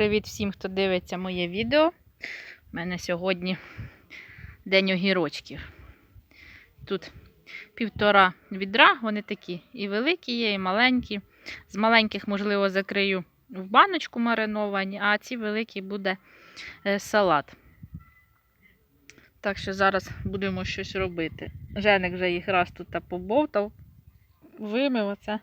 Привіт всім, хто дивиться моє відео. У мене сьогодні день огірочків. Тут півтора відра, вони такі і великі є, і маленькі. З маленьких, можливо, закрию в баночку мариновані, а ці великі буде е, салат. Так що зараз будемо щось робити. Женик вже їх раз тут побовтав, вимив оце.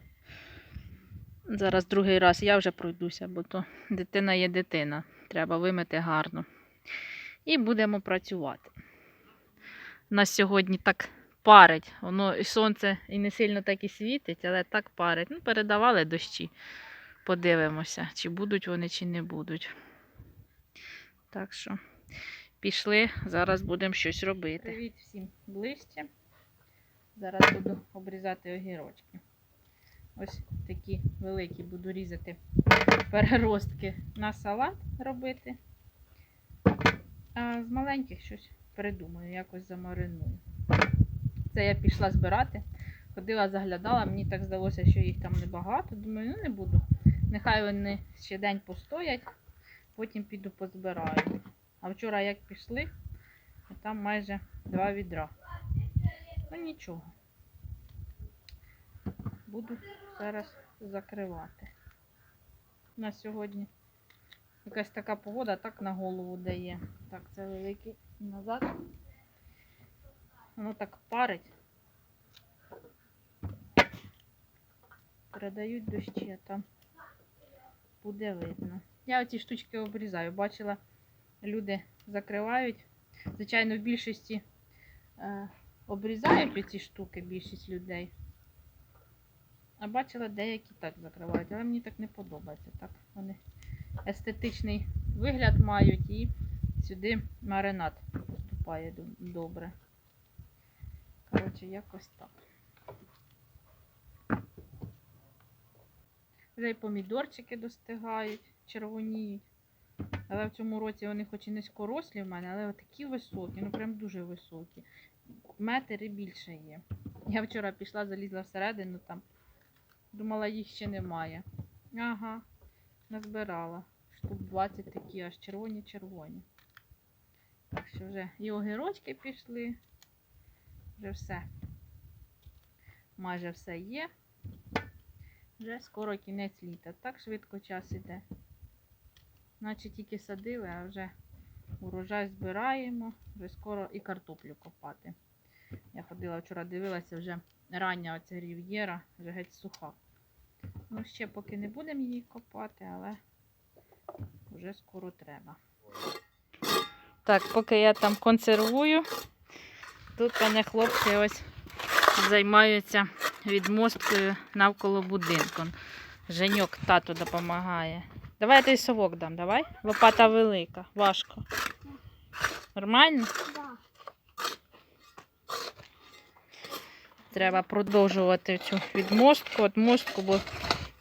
Зараз другий раз я вже пройдуся, бо то дитина є дитина. Треба вимити гарно. І будемо працювати. Нас сьогодні так парить. Воно і сонце і не сильно так і світить, але так парить. Ну, передавали дощі. Подивимося, чи будуть вони, чи не будуть. Так що пішли, зараз будемо щось робити. Привіт всім ближче. Зараз буду обрізати огірочки. Ось такі великі буду різати переростки на салат робити. А з маленьких щось придумаю, якось замариную. Це я пішла збирати. Ходила, заглядала, мені так здалося, що їх там небагато. Думаю, ну не буду. Нехай вони ще день постоять, потім піду позбираю. А вчора як пішли, там майже два відра. Ну нічого. Буду зараз закривати. У нас сьогодні якась така погода так на голову дає. Так, це великий назад. Воно так парить. Передають дощі, а там буде видно. Я оці штучки обрізаю. Бачила, люди закривають. Звичайно, в більшості е, обрізають оці штуки, більшість людей. А бачила, деякі так закривають, але мені так не подобається. Так вони естетичний вигляд мають і сюди маринад поступає добре. Коротше, якось так. Вже й помідорчики достигають, червоніють. Але в цьому році вони хоч і низькорослі в мене, але такі високі, ну прям дуже високі. Метр і більше є. Я вчора пішла, залізла всередину там. Думала, їх ще немає. Ага, назбирала. Штук 20 такі, аж червоні-червоні. Так що вже і огірочки пішли. Вже все. Майже все є. Вже скоро кінець літа. Так швидко час іде. Наче тільки садили, а вже урожай збираємо. Вже скоро і картоплю копати. Я ходила вчора, дивилася, вже рання оця рів'єра, вже геть суха. Ну, ще поки не будемо її копати, але вже скоро треба. Так, поки я там консервую, тут мене хлопці ось займаються відмосткою навколо будинку. Женьок тату допомагає. Давай я тобі совок дам, давай. Лопата велика, важко. Нормально? Да. Треба продовжувати цю відмостку, от мостку, бо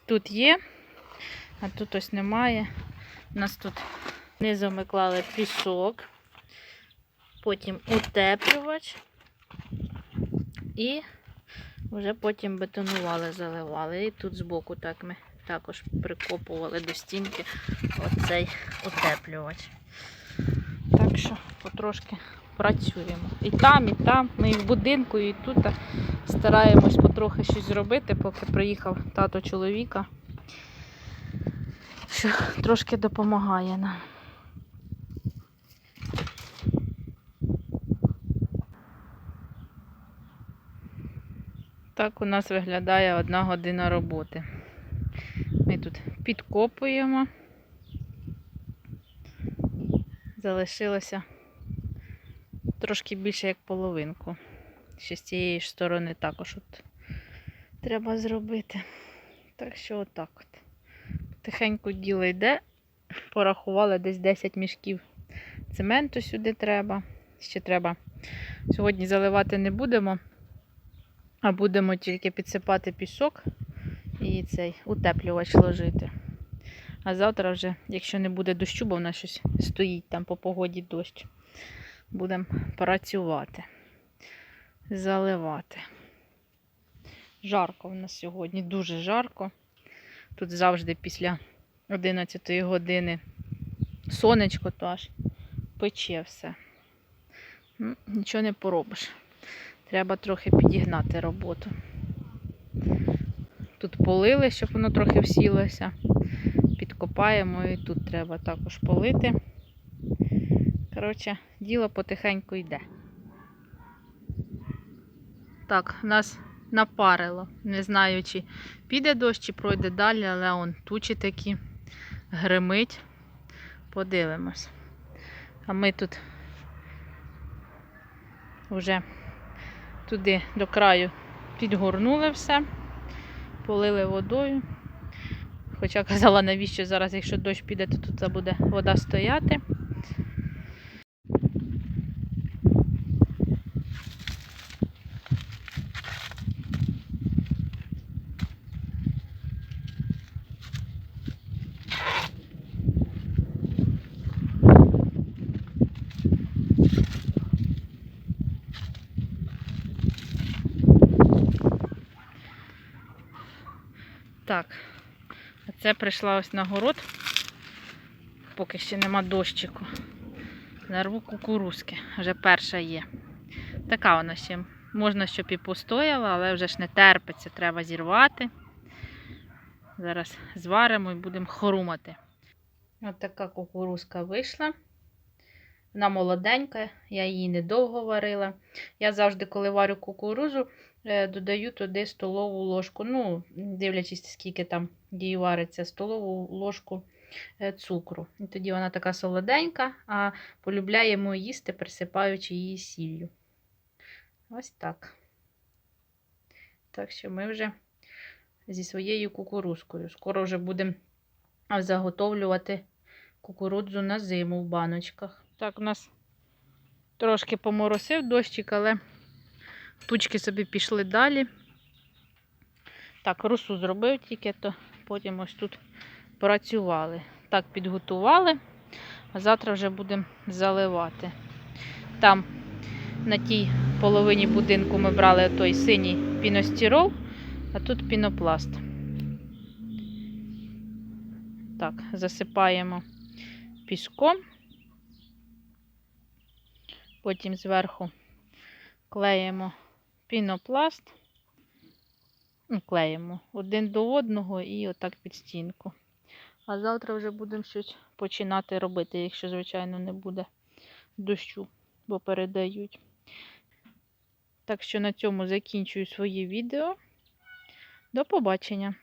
тут є, а тут ось немає. У нас тут низом ми клали пісок, потім утеплювач і вже потім бетонували, заливали. І тут збоку так ми також прикопували до стінки оцей утеплювач. Так що потрошки працюємо. І там, і там. Ми і в будинку, і тут стараємось потрохи щось зробити, поки приїхав тато чоловіка, що трошки допомагає нам. Так у нас виглядає одна година роботи. Ми тут підкопуємо. Залишилося трошки більше як половинку. Ще з цієї ж сторони також от треба зробити. Так що отак от. Тихенько діло йде. Порахували десь 10 мішків цементу сюди треба. Ще треба. Сьогодні заливати не будемо, а будемо тільки підсипати пісок і цей утеплювач ложити. А завтра вже, якщо не буде дощу, бо в нас щось стоїть там по погоді дощ, будемо працювати, заливати. Жарко в нас сьогодні, дуже жарко. Тут завжди після 11 години сонечко, то аж пече все. Ну, Нічого не поробиш. Треба трохи підігнати роботу. Тут полили, щоб воно трохи всілося. Підкопаємо і тут треба також полити. Коротше, діло потихеньку йде. Так, нас напарило. Не знаю, чи піде дощ, чи пройде далі, але он тучі такі гримить. Подивимось. А ми тут вже туди до краю підгорнули все, полили водою. Хоча казала, навіщо зараз, якщо дощ піде, то тут буде вода стояти. Так, а це прийшла ось на город. Поки ще нема дощику. Нарву кукурузки. Вже перша є. Така вона ще. Можна, щоб і постояла, але вже ж не терпиться, треба зірвати. Зараз зваримо і будемо хорумати. Ось така кукурузка вийшла. Вона молоденька, я її недовго варила. Я завжди, коли варю кукурузу, додаю туди столову ложку. Ну, дивлячись, скільки там її вариться, столову ложку е, цукру. І тоді вона така солоденька, а полюбляємо їсти, присипаючи її сіллю. Ось так. Так що ми вже зі своєю кукурузкою. Скоро вже будемо заготовлювати кукурудзу на зиму в баночках. Так, у нас трошки поморосив дощик, але тучки собі пішли далі. Так, росу зробив тільки, то потім ось тут працювали. Так, підготували, а завтра вже будемо заливати. Там на тій половині будинку ми брали той синій піностірол, а тут пінопласт. Так, засипаємо піском. Потім зверху клеїмо пінопласт. Ну, Клеїмо один до одного і отак під стінку. А завтра вже будемо щось починати робити, якщо, звичайно, не буде дощу, бо передають. Так що на цьому закінчую своє відео. До побачення!